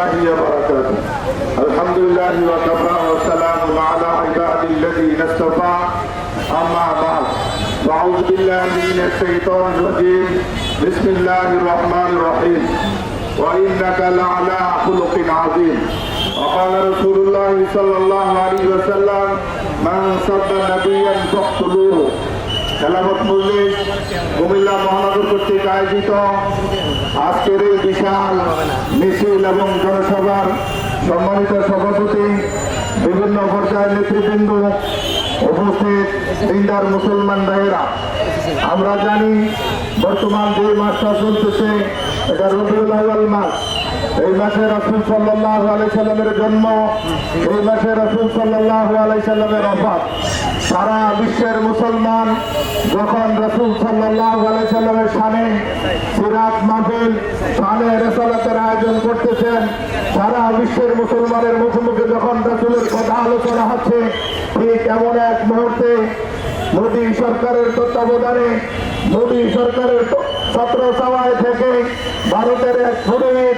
الله وبركاته الحمد لله وكفى وسلام على عباد الذين اصطفى أما بعد فأعوذ بالله من الشيطان الرجيم بسم الله الرحمن الرحيم وإنك لعلى خلق عظيم وقال رسول الله صلى الله عليه وسلم من سب نبيا فاقتلوه খেলাফত মজলিস কুমিল্লা মহানগর কর্তৃক আয়োজিত আজকের এই বিশাল মিছিল এবং জনসভার সম্মানিত সভাপতি, বিভিন্ন পর্যায়ের নেতৃবৃন্দ উপস্থিত, দিনদার মুসলমান ভাইয়েরা। আমরা জানি বর্তমান যে মাসটা চলতেছে, এটা রবিউল মাস। এই মাসে রসুল সাল্লাহ আলাই সাল্লামের জন্ম, এই মাসে রসুল সাল্লাহ আলাই সাল্লামের অফাত। সারা বিশ্বের মুসলমান যখন রসুল সাল্লাহ আলাই সাল্লামের সামনে সিরাত মাহফিল রেসালাতের আয়োজন করতেছেন। সারা বিশ্বের মুসলমানের মুখে মুখে যখন রসুলের কথা আলোচনা হচ্ছে, ঠিক এমন এক মুহূর্তে মোদী সরকারের তত্ত্বাবধানে, মোদী সরকারের ছাত্র সভায় থেকে ভারতের এক পুরোহিত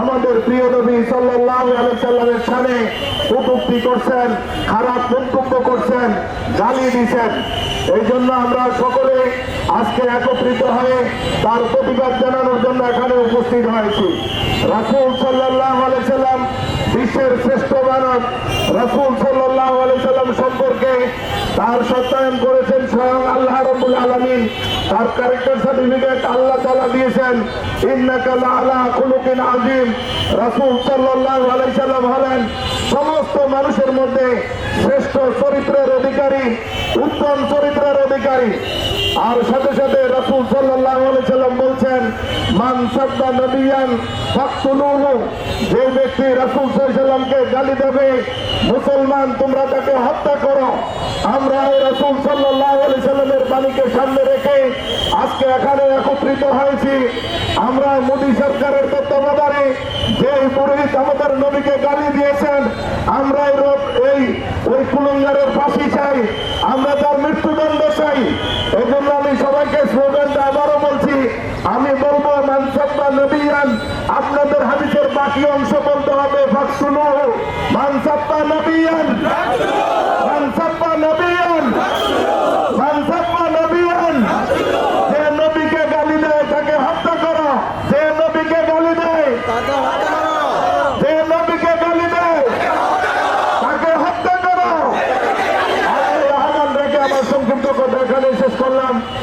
আমাদের প্রিয় নবী সাল্লাহ সাল্লামের সামনে করছেন। খারাপ গালি দিয়েছেন। এই জন্য আমরা সকলে আজকে একত্রিত হয়ে তার প্রতিবাদ জানানোর জন্য এখানে উপস্থিত হয়েছি। রাসুল সাল্লাম বিশ্বের শ্রেষ্ঠ মানব। রাসুল সাল্লাম সম্পর্কে তার সত্যায়ন করেছেন স্বয়ং আল্লাহ রবুল আলমিন। তার ক্যারেক্টার সার্টিফিকেট আল্লাহ তালা দিয়েছেন। ইন্নাকালা খুলুকিন আজিম রাসুল সাল্লাহ আলাইসাল্লাম হলেন সমস্ত মানুষের মধ্যে চরিত্রের অধিকারী, উত্তম চরিত্রের অধিকারী। আর সাথে সাথে রাসুল সাল্লাম বলছেন, মান সাদ্দা নবিয়ান ফাকতুলুহু যে ব্যক্তি রাসুল সাল্লামকে গালি দেবে, মুসলমান, তোমরা তাকে হত্যা করো। আমরা এই রাসুল সাল্লাহ সাল্লামের বাণীকে সামনে রেখে আজকে এখানে একত্রিত হয়েছি। আমরা মোদী সরকারের তত্ত্বাবধানে যে পুরোহিত আমাদের নবীকে গালি দিয়েছেন আমরা এই রোগ- এই ওই কুলঙ্গারের ফাঁসি চাই, আমরা তার মৃত্যুদণ্ড চাই। এই জন্য আমি সবাইকে স্লোগানটা আবারও বলছি, আমি বলব মানসাব্বা নবীয়ান আপনাদের হাদিসের বাকি অংশ বলতে হবে ফাকসুলু মানসাব্বা নবিয়ান মানসাব্বা নবিয়ান মানসাব্বা নবিয়ান যে নবীকে গালি দেয় তাকে হত্যা করো যে নবীকে গালি দেয় যে নবীকে গালি দেয় তাকে হত্যা করো আর এই আহ্বান রেখে আমার সংক্ষিপ্ত কথা এখানে শেষ করলাম